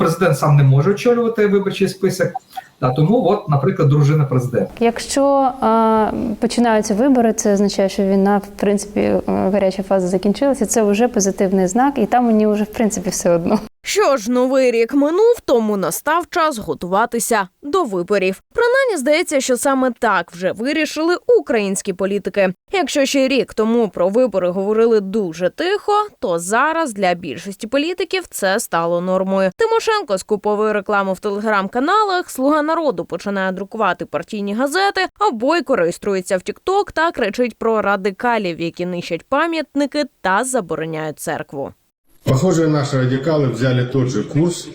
Президент сам не може очолювати виборчий список. А тому, от, наприклад, дружина президента. Якщо е, починаються вибори, це означає, що війна, в принципі, е, гаряча фаза закінчилася. Це вже позитивний знак, і там мені вже в принципі все одно. Що ж, новий рік минув, тому настав час готуватися до виборів. Принаймні здається, що саме так вже вирішили українські політики. Якщо ще рік тому про вибори говорили дуже тихо, то зараз для більшості політиків це стало нормою. Тимошенко скуповує рекламу в телеграм-каналах, слуга народу починає друкувати партійні газети, а Бойко реєструється в Тікток та кричить про радикалів, які нищать пам'ятники та забороняють церкву. Похоже, наши радикалы взяли тот же курс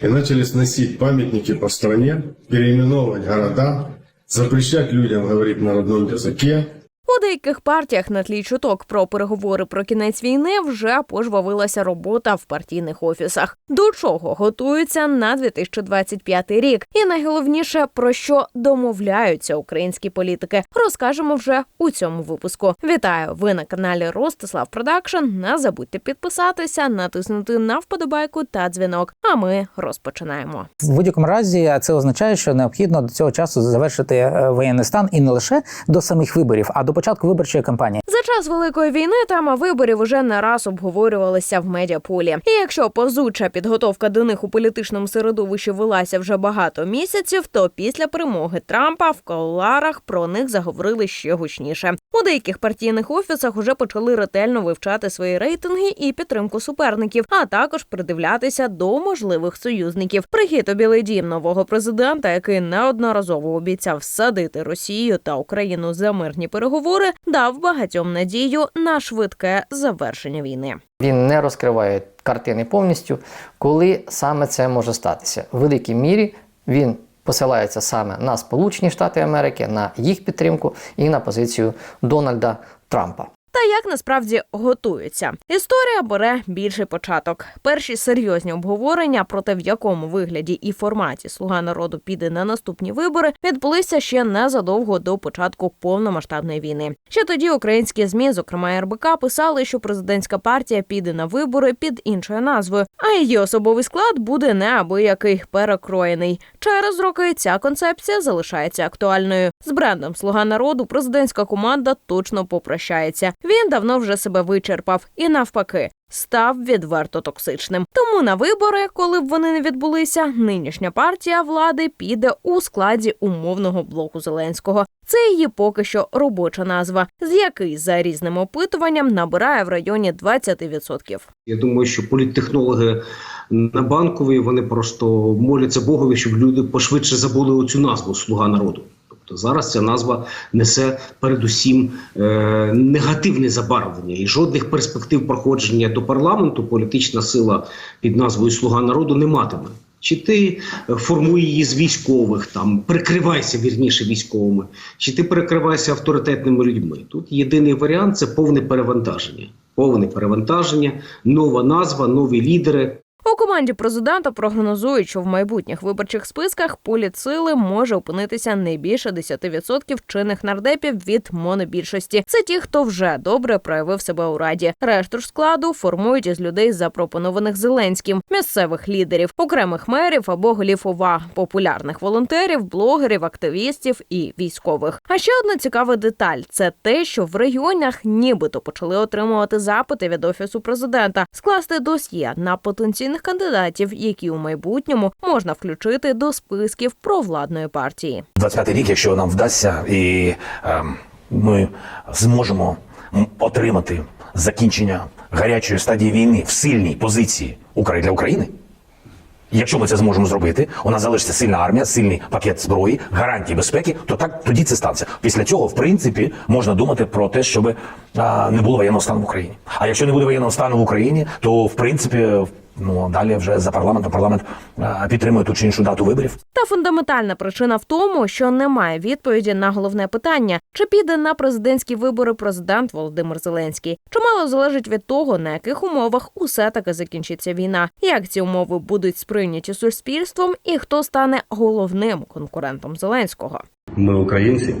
и начали сносить памятники по стране, переименовывать города, запрещать людям говорить на родном языке, У деяких партіях на тлі чуток про переговори про кінець війни вже пожвавилася робота в партійних офісах. До чого готуються на 2025 рік, і найголовніше про що домовляються українські політики, розкажемо вже у цьому випуску. Вітаю! Ви на каналі Ростислав Продакшн. Не забудьте підписатися, натиснути на вподобайку та дзвінок. А ми розпочинаємо. В будь-якому разі це означає, що необхідно до цього часу завершити е, воєнний стан і не лише до самих виборів, а до початку виборчої кампанії. За час великої війни тема виборів уже не раз обговорювалася в медіаполі. І якщо повзуча підготовка до них у політичному середовищі велася вже багато місяців, то після перемоги Трампа в коларах про них заговорили ще гучніше. У деяких партійних офісах уже почали ретельно вивчати свої рейтинги і підтримку суперників, а також придивлятися до можливих союзників. Прихід у Білий Дім нового президента, який неодноразово обіцяв всадити Росію та Україну за мирні переговори, дав багатьом надію на швидке завершення війни. Він не розкриває картини повністю, коли саме це може статися. В великій мірі він посилається саме на Сполучені Штати Америки, на їх підтримку і на позицію Дональда Трампа. Та як насправді готуються? Історія бере більший початок. Перші серйозні обговорення про те, в якому вигляді і форматі Слуга народу піде на наступні вибори, відбулися ще незадовго до початку повномасштабної війни. Ще тоді українські змі, зокрема РБК, писали, що президентська партія піде на вибори під іншою назвою, а її особовий склад буде неабиякий перекроєний. Через роки ця концепція залишається актуальною. З брендом Слуга народу президентська команда точно попрощається. Він давно вже себе вичерпав і навпаки. Став відверто токсичним. Тому на вибори, коли б вони не відбулися, нинішня партія влади піде у складі умовного блоку Зеленського. Це її поки що робоча назва, з який за різним опитуванням набирає в районі 20%. Я думаю, що політтехнологи на банковій вони просто моляться Богові, щоб люди пошвидше забули оцю назву Слуга народу. Тобто зараз ця назва несе передусім е, негативне забарвлення і жодних перспектив проходження до парламенту політична сила під назвою Слуга народу не матиме. Чи ти е, формуй її з військових, там прикривайся вірніше військовими, чи ти перекривайся авторитетними людьми? Тут єдиний варіант це повне перевантаження. Повне перевантаження, нова назва, нові лідери. У команді президента прогнозують, що в майбутніх виборчих списках політсили може опинитися не більше 10% чинних нардепів від монобільшості. Це ті, хто вже добре проявив себе у раді. Решту ж складу формують із людей, запропонованих Зеленським, місцевих лідерів, окремих мерів або голів ОВА, популярних волонтерів, блогерів, активістів і військових. А ще одна цікава деталь це те, що в регіонах нібито почали отримувати запити від офісу президента скласти досьє на потенційних кандидатів, які у майбутньому можна включити до списків провладної партії. 25 рік, якщо нам вдасться, і ем, ми зможемо отримати закінчення гарячої стадії війни в сильній позиції Украї- для України. Якщо ми це зможемо зробити, у нас залишиться сильна армія, сильний пакет зброї, гарантії безпеки, то так тоді це станеться. Після цього, в принципі, можна думати про те, щоб а, не було воєнного стану в Україні. А якщо не буде воєнного стану в Україні, то в принципі ну далі вже за парламентом парламент а, підтримує ту чи іншу дату виборів. Та фундаментальна причина в тому, що немає відповіді на головне питання: чи піде на президентські вибори президент Володимир Зеленський. Чимало залежить від того, на яких умовах усе таки закінчиться війна, як ці умови будуть сприйняті суспільством, і хто стане головним конкурентом Зеленського. Ми, українці,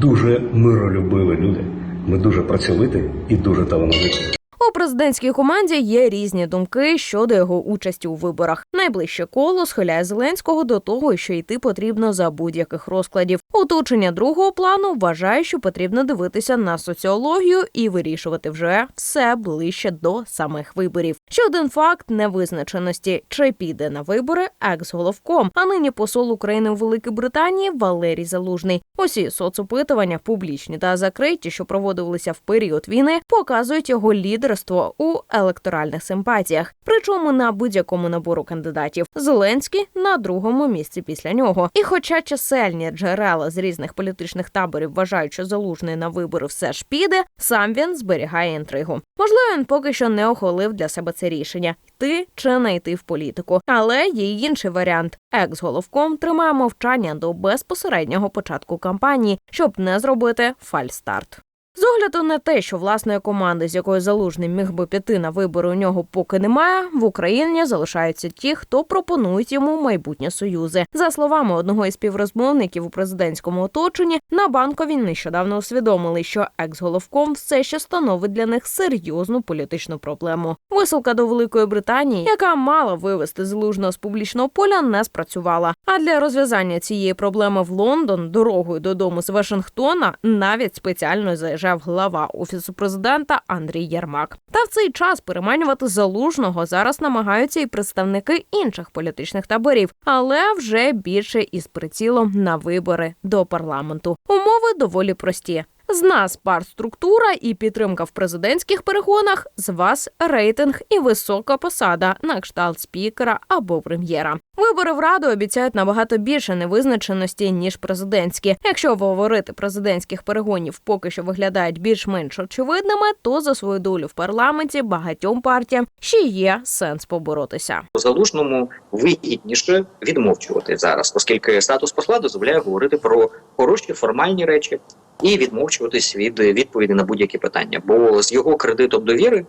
дуже миролюбиві люди. Ми дуже працьовиті і дуже талановиті. У президентській команді є різні думки щодо його участі у виборах. Найближче коло схиляє Зеленського до того, що йти потрібно за будь-яких розкладів. Оточення другого плану вважає, що потрібно дивитися на соціологію і вирішувати вже все ближче до самих виборів. Ще один факт невизначеності: чи піде на вибори екс-головком, а нині посол України у Великій Британії Валерій Залужний. Усі соцопитування, публічні та закриті, що проводилися в період війни, показують його лідерство у електоральних симпатіях. Причому на будь-якому набору кандидатів Зеленський на другому місці після нього. І, хоча чисельні джерела з різних політичних таборів вважають, що залужний на вибори все ж піде, сам він зберігає інтригу. Можливо, він поки що не ухвалив для себе це рішення йти чи не йти в політику. Але є й інший варіант. Екс-головком тримає мовчання до безпосереднього початку кампанії, щоб не зробити фальстарт. З огляду на те, що власної команди, з якою залужний міг би піти на вибори, у нього поки немає. В Україні залишаються ті, хто пропонують йому майбутні союзи. За словами одного із співрозмовників у президентському оточенні, на банкові нещодавно усвідомили, що екс-головком все ще становить для них серйозну політичну проблему. Висилка до Великої Британії, яка мала вивести залужного з публічного поля, не спрацювала. А для розв'язання цієї проблеми в Лондон дорогою додому з Вашингтона навіть спеціально заїжджав глава офісу президента Андрій Єрмак. Та в цей час переманювати залужного зараз намагаються і представники інших політичних таборів, але вже більше із прицілом на вибори до парламенту. Умови доволі прості. З нас партструктура і підтримка в президентських перегонах, з вас рейтинг і висока посада на кшталт спікера або прем'єра. Вибори в раду обіцяють набагато більше невизначеності ніж президентські. Якщо говорити президентських перегонів поки що виглядають більш-менш очевидними, то за свою долю в парламенті багатьом партіям ще є сенс поборотися. залужному вигідніше відмовчувати зараз, оскільки статус посла дозволяє говорити про хороші формальні речі і відмовчуватись від відповіді на будь-які питання. Бо з його кредитом довіри,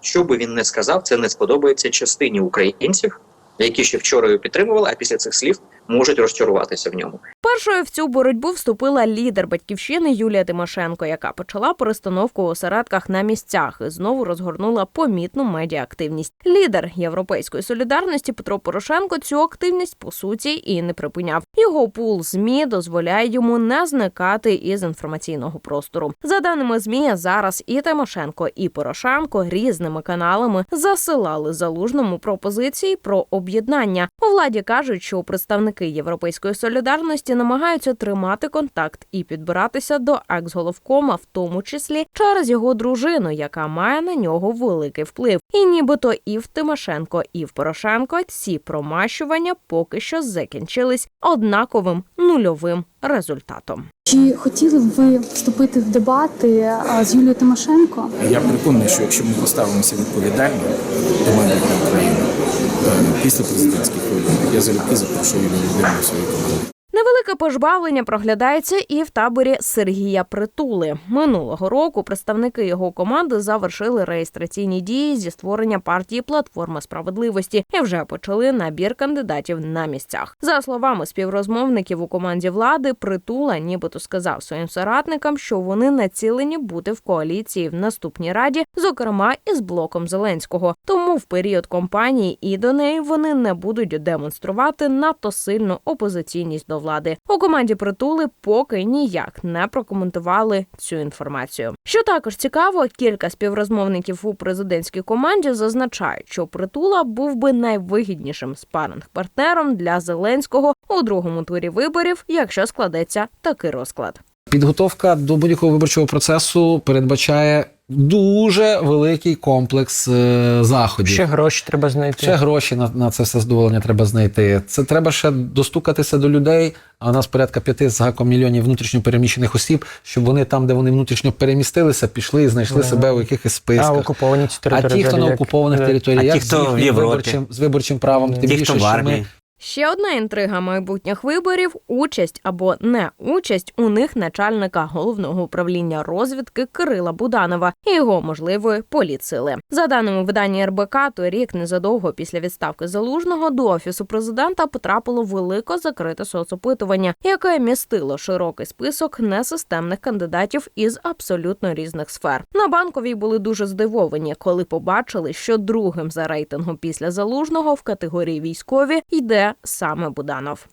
що би він не сказав, це не сподобається частині українців, які ще вчора його підтримували, а після цих слів можуть розчаруватися в ньому. Першою в цю боротьбу вступила лідер батьківщини Юлія Тимошенко, яка почала перестановку у осередках на місцях і знову розгорнула помітну медіаактивність. Лідер європейської солідарності Петро Порошенко цю активність по суті і не припиняв. Його пул змі дозволяє йому не зникати із інформаційного простору. За даними змі, зараз і Тимошенко, і Порошенко різними каналами засилали залужному пропозиції про об'єднання. У владі кажуть, що представники європейської солідарності намагаються тримати контакт і підбиратися до екс-головкома, в тому числі через його дружину, яка має на нього великий вплив. І нібито і в Тимошенко, і в Порошенко ці промащування поки що закінчились однаковим нульовим результатом. Чи хотіли б ви вступити в дебати з Юлією Тимошенко? Я переконаний, що якщо ми поставимося відповідально до майбутньої України е, після президентських виборів, я залюбки запрошую його Володимирівну в свою команду. Невелике пожбавлення проглядається і в таборі Сергія Притули. Минулого року представники його команди завершили реєстраційні дії зі створення партії Платформа справедливості і вже почали набір кандидатів на місцях. За словами співрозмовників у команді влади, Притула нібито сказав своїм соратникам, що вони націлені бути в коаліції в наступній раді, зокрема із блоком Зеленського. Тому в період кампанії і до неї вони не будуть демонструвати надто сильну опозиційність до влади. У команді притули поки ніяк не прокоментували цю інформацію. Що також цікаво, кілька співрозмовників у президентській команді зазначають, що притула був би найвигіднішим спаринг-партнером для Зеленського у другому турі виборів, якщо складеться такий розклад. Підготовка до будь-якого виборчого процесу передбачає дуже великий комплекс е, заходів. Ще гроші треба знайти. Ще гроші на, на це все задоволення треба знайти. Це треба ще достукатися до людей. А у нас порядка п'яти з гаком мільйонів внутрішньо переміщених осіб, щоб вони там, де вони внутрішньо перемістилися, пішли і знайшли Да. себе у якихось списках. А окуповані ці А території. ті, хто на окупованих як- територіях, А ті, з хто в Європі. виборчим, з виборчим правом, тим Ті, більше, хто в що ми армії. Ще одна інтрига майбутніх виборів участь або не участь у них начальника головного управління розвідки Кирила Буданова і його можливої політсили. За даними видання РБК, той рік незадовго після відставки залужного до офісу президента потрапило велике закрите соцопитування, яке містило широкий список несистемних кандидатів із абсолютно різних сфер. На банковій були дуже здивовані, коли побачили, що другим за рейтингом після залужного в категорії військові йде саме Буданов.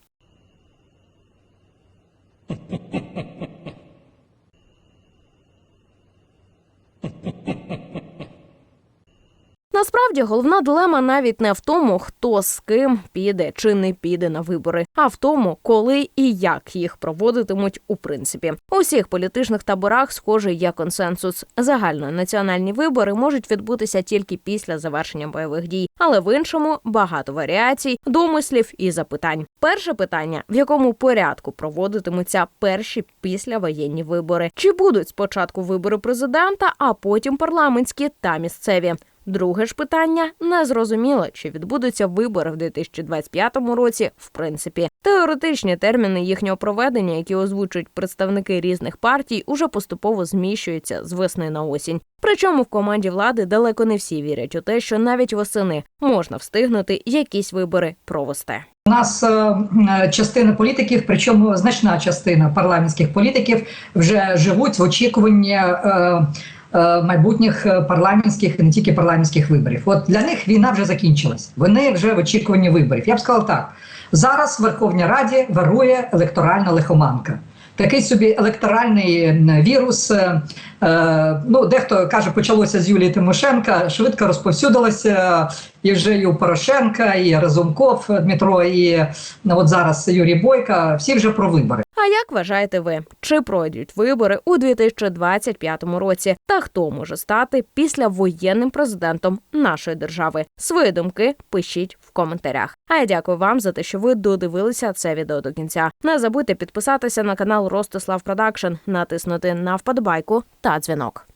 Насправді головна дилема навіть не в тому, хто з ким піде чи не піде на вибори, а в тому, коли і як їх проводитимуть у принципі. У всіх політичних таборах схожий є консенсус. Загальнонаціональні вибори можуть відбутися тільки після завершення бойових дій, але в іншому багато варіацій, домислів і запитань. Перше питання: в якому порядку проводитимуться перші післявоєнні вибори? Чи будуть спочатку вибори президента, а потім парламентські та місцеві? Друге ж питання незрозуміло, чи відбудуться вибори в 2025 році. В принципі, теоретичні терміни їхнього проведення, які озвучують представники різних партій, уже поступово зміщуються з весни на осінь. Причому в команді влади далеко не всі вірять у те, що навіть восени можна встигнути якісь вибори провести. У нас е, е, частина політиків, причому значна частина парламентських політиків, вже живуть в очікуванні е, майбутніх е, парламентських не тільки парламентських виборів. От для них війна вже закінчилась. Вони вже в очікуванні виборів. Я б сказав так: зараз в Верховній Раді вирує електоральна лихоманка. Такий собі електоральний вірус. е, е, ну, дехто каже, почалося з Юлії Тимошенка, швидко розповсюдилося і вже і у Порошенка, і Разумков Дмитро, і ну, от зараз Юрій Бойка. Всі вже про вибори. А як вважаєте ви, чи пройдуть вибори у 2025 році? Та хто може стати післявоєнним президентом нашої держави? Свої думки пишіть в коментарях. А я дякую вам за те, що ви додивилися це відео до кінця. Не забудьте підписатися на канал Ростислав Продакшн, натиснути на вподобайку та дзвінок.